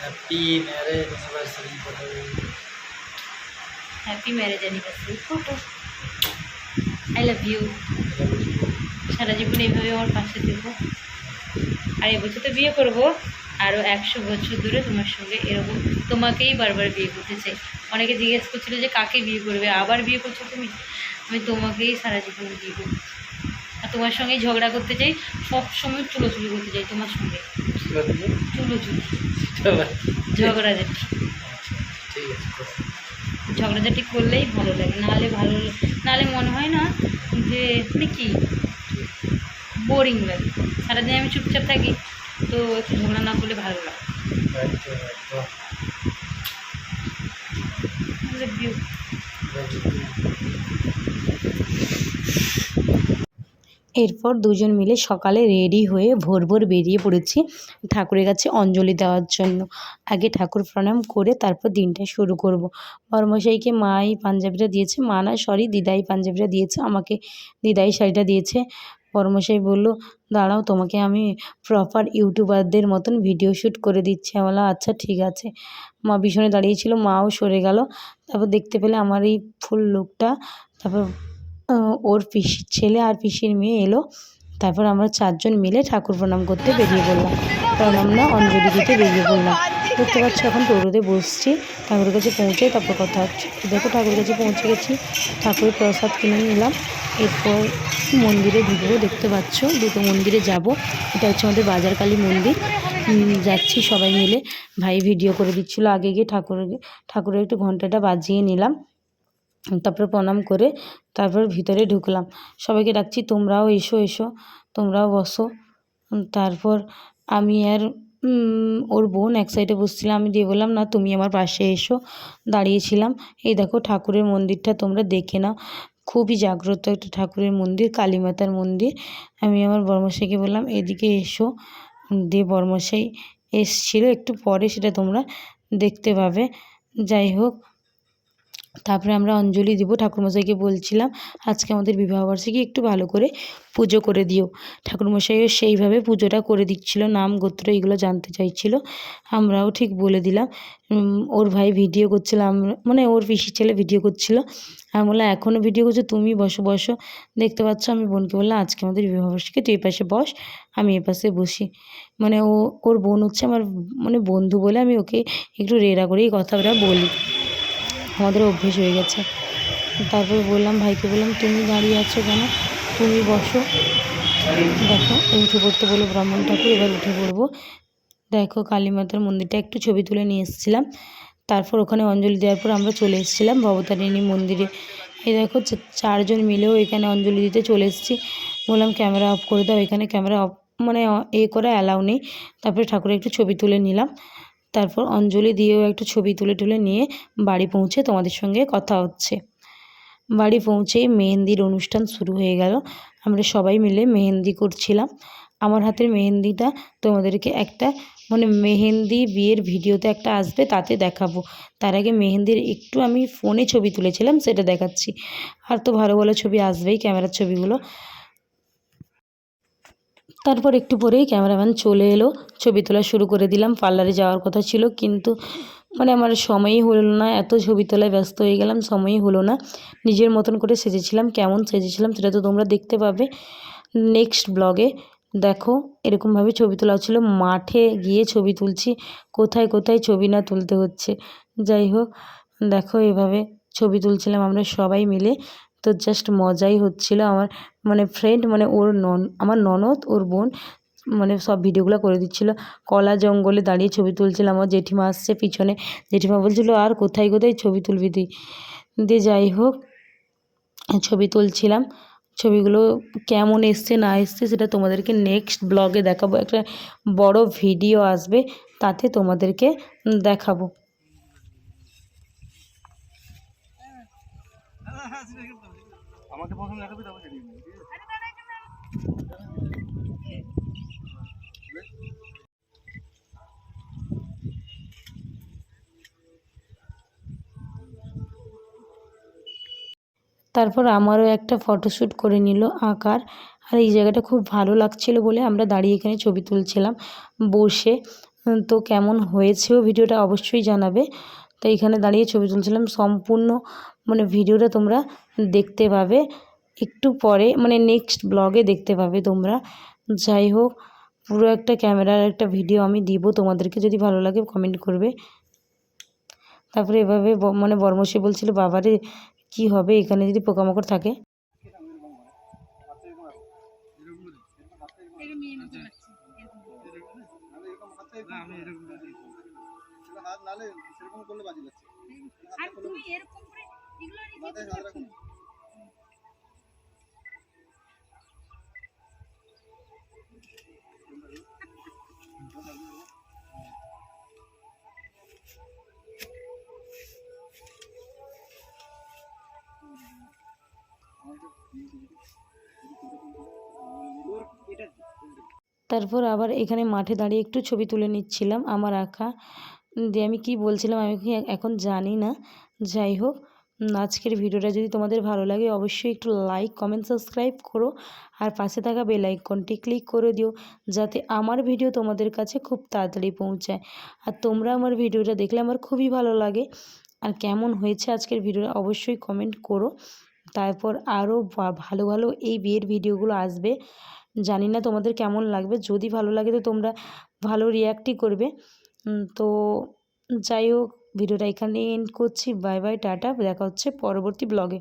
Happy marriage anniversary photo happy marriage anniversary photo I love you সারা জীবন এইভাবে আমার পাশে দেবো আর এবছর তো বিয়ে করব। আরও একশো বছর ধরে তোমার সঙ্গে এরকম তোমাকেই বারবার বিয়ে করতে চাই। অনেকে জিজ্ঞেস করছিল যে, কাকে বিয়ে করবে? আবার বিয়ে করছ তুমি? আমি তোমাকেই সারা জীবন বিয়ে করতে চাই। আর তোমার সঙ্গেই ঝগড়া করতে চাই সব সময় চুলোচুলি করতে চাই তোমার সঙ্গে। ঝগড়াঝাটি। ঝগড়াঝাটি করলেই ভালো লাগে নাহলে ভালো নাহলে মনে হয় না যে মানে কি বোরিং লাগে। সারাদিন আমি চুপচাপ থাকি তো একটু ঝগড়া না করলে ভালো লাগে। একদম এরপর দুজন মিলে সকালে রেডি হয়ে ভোর ভোর বেরিয়ে পড়েছি ঠাকুরের কাছে অঞ্জলি দেওয়ার জন্য। আগে ঠাকুর প্রণাম করে তারপর দিনটা শুরু করব। বরমশাইকে মাই পাঞ্জাবিটা দিয়েছে। মা না, সরি, দিদাই পাঞ্জাবিটা দিয়েছে, আমাকে দিদাই শাড়িটা দিয়েছে। বরমশাই বলল, দাঁড়াও, তোমাকে আমি প্রপার ইউটিউবারদের মতন ভিডিও শ্যুট করে দিচ্ছি। আমি বললাম আচ্ছা ঠিক আছে। মা পিছনে দাঁড়িয়েছিল মাও সরে গেল। তারপর দেখতে পেলে আমার এই ফুল লুকটা তারপর ওর পিসির ছেলে আর পিসির মেয়ে এলো। তারপর আমরা চারজন মিলে ঠাকুর প্রণাম করতে বেরিয়ে পড়লাম। প্রণাম আমরা অঞ্জলি দিতে বেরিয়ে পড়লাম। দেখতে পাচ্ছি এখন টোটোতে বসছি। ঠাকুরের কাছে পৌঁছে তারপর কথা হচ্ছে। দেখো ঠাকুরের কাছে পৌঁছে গেছি। ঠাকুরের প্রসাদ কিনে নিলাম। এরপর মন্দিরে ঢুকবো। দেখতে পাচ্ছ দুটো মন্দিরে যাব। এটা হচ্ছে আমাদের বাজারকালী মন্দির। যাচ্ছি সবাই মিলে। ভাই ভিডিও করে দিচ্ছিল। আগে গিয়ে ঠাকুরের ঠাকুরের একটু ঘন্টাটা বাজিয়ে নিলাম। তারপরে প্রণাম করে তারপর ভিতরে ঢুকলাম। সবাইকে ডাকছি, তোমরাও এসো এসো, তোমরাও বসো। তারপর আমি আর ওর বোন এক সাইডে বসছিলাম। আমি দিয়ে বললাম, না, তুমি আমার পাশে এসো। দাঁড়িয়েছিলাম। এই দেখো ঠাকুরের মন্দিরটা তোমরা দেখে নাও। খুবই জাগ্রত একটা ঠাকুরের মন্দির, কালী মাতার মন্দির। আমি আমার বর্মশাইকে বললাম, এদিকে এসো। দিয়ে বর্মশাই এসছিল। একটু পরে সেটা তোমরা দেখতে পাবে। যাই হোক তারপরে আমরা অঞ্জলি দিব, ঠাকুরমশাইকে বলছিলাম, আজকে আমাদের বিবাহবার্ষিকী একটু ভালো করে পুজো করে দিও। ঠাকুরমশাইও সেইভাবে পুজোটা করে দিচ্ছিল, নাম, গোত্র এগুলো জানতে চাইছিল, আমরাও ঠিক বলে দিলাম। ওর ভাই ভিডিও করছিল আমরা মানে ওর পিসির ছেলে ভিডিও করছিল। আমি বললাম এখনও ভিডিও করছ? তুমি বসো বসো। দেখতে পাচ্ছ, আমি বোনকে বললাম, আজকে আমাদের বিবাহবার্ষিকী তুই পাশে বস, আমি এ পাশে বসি। মানে ও, ওর বোন হচ্ছে আমার মানে বন্ধু বলে আমি ওকে একটু রেড়া করেই কথাটা বলি। আমাদের অভ্যেস হয়ে গেছে। তারপর বললাম, ভাইকে বললাম, তুমি দাঁড়িয়ে আছো কেন? তুমি বসো। দেখো উঠে পড়তে বলো ব্রাহ্মণ ঠাকুর, এবার উঠে পড়ব। দেখো কালী মাতার মন্দিরটা একটু ছবি তুলে নিয়ে এসেছিলাম। তারপর ওখানে অঞ্জলি দেওয়ার পর আমরা চলে এসেছিলাম ভবতারিণী মন্দিরে। এই দেখো চারজন মিলেও এখানে অঞ্জলি দিতে চলে এসেছি। বললাম, ক্যামেরা অফ করে দাও। এখানে ক্যামেরা অফ মানে এ করা অ্যালাউ নেই। তারপরে ঠাকুরের একটু ছবি তুলে নিলাম। তারপর অঞ্জলি দিয়েও একটু ছবি তুলে তুলে নিয়ে বাড়ি পৌঁছে তোমাদের সঙ্গে কথা হচ্ছে। বাড়ি পৌঁছেই মেহেন্দির অনুষ্ঠান শুরু হয়ে গেল। আমরা সবাই মিলে মেহেন্দি করছিলাম। আমার হাতের মেহেন্দিটা তোমাদেরকে একটা মানে মেহেন্দি বিয়ের ভিডিওতে একটা আসবে, তাতে দেখাবো। তার আগে মেহেন্দির একটু আমি ফোনে ছবি তুলেছিলাম, সেটা দেখাচ্ছি। আর তো ভালো ভালো ছবি আসবেই, ক্যামেরার ছবিগুলো। তারপর একটু পরেই ক্যামেরাম্যান চলে এলো। ছবি তোলা শুরু করে দিলাম। পার্লারে যাওয়ার কথা ছিল, কিন্তু মানে আমার সময়ই হলো না। এত ছবি তোলায় ব্যস্ত হয়ে গেলাম, সময়ই হলো না। নিজের মতন করে সেজেছিলাম, কেমন সেজেছিলাম সেটা তো তোমরা দেখতে পাবে। নেক্সট ব্লগে দেখো, এরকমভাবে ছবি তোলা হচ্ছিল। মাঠে গিয়ে ছবি তুলছি। কোথায় কোথায় ছবি না তুলতে হচ্ছে? যাই হোক, দেখো এভাবে ছবি তুলছিলাম আমরা সবাই মিলে। তো জাস্ট মজাই হচ্ছিল আমার মানে ফ্রেন্ড মানে ওর নন, আমার ননদ, ওর বোন মানে সব ভিডিওগুলো করে দিচ্ছিল। কলা জঙ্গলে দাঁড়িয়ে ছবি তুলছিলাম আমার জেঠিমা আসছে পিছনে। জেঠিমা বলছিলো, আর কোথায় কোথায় ছবি তুলবি তুই? দিয়ে যাই হোক, ছবি তুলছিলাম। ছবিগুলো কেমন এসছে না এসছে সেটা তোমাদেরকে নেক্সট ব্লগে দেখাবো। একটা বড় ভিডিও আসবে, তাতে তোমাদেরকে দেখাবো। আমাকে প্রথম দেখাবি, তারপর সেদিন তারপর আমারও একটা ফটোশ্যুট করে নিল আঁকার। আর এই জায়গাটা খুব ভালো লাগছিল বলে আমরা দাঁড়িয়ে এখানে ছবি তুলছিলাম বসে। তো কেমন হয়েছেও ভিডিওটা অবশ্যই জানাবে। তো এখানে দাঁড়িয়ে ছবি তুলছিলাম সম্পূর্ণ মানে ভিডিওটা তোমরা দেখতে পাবে একটু পরে মানে নেক্সট ব্লগে দেখতে পাবে তোমরা যাই হোক পুরো একটা ক্যামেরার একটা ভিডিও আমি দিব তোমাদেরকে যদি ভালো লাগে কমেন্ট করবে তারপরে এভাবে মানে বর্মশী বলছিল বাবারে কি হবে এখানে যদি পোকামাকড় থাকে আমি এরকম করে নালে সেরকম করলে বাজে যাচ্ছে আর তুমি এরকম করে এগুলো মাথায় হাত করছ? তারপর আবার এখানে মাঠে দাঁড়িয়ে একটু ছবি তুলে নিচ্ছিলাম আমার আঁকা দিয়ে আমি কি বলছিলাম আমি এখন জানি না। যাই হোক, আজকের ভিডিওটা যদি তোমাদের ভালো লাগে অবশ্যই একটু লাইক কমেন্ট সাবস্ক্রাইব করো। আর পাশে থাকা বেল আইকনটি ক্লিক করে দিও, যাতে আমার ভিডিও তোমাদের কাছে খুব তাড়াতাড়ি পৌঁছায়। আর তোমরা আমার ভিডিওটা দেখলে আমার খুবই ভালো লাগে। আর কেমন হয়েছে আজকের ভিডিওটা অবশ্যই কমেন্ট করো। তারপর আরও ভালো ভালো এই বিয়ের ভিডিওগুলো আসবে। জানি না তোমাদের কেমন লাগবে, যদি ভালো লাগে তো তোমরা ভালো রিয়াক্টই করবে। তো যাই হোক ভিডিওটা এখানে এন্ড করছি। Bye bye tata. দেখা হচ্ছে পরবর্তী ব্লগে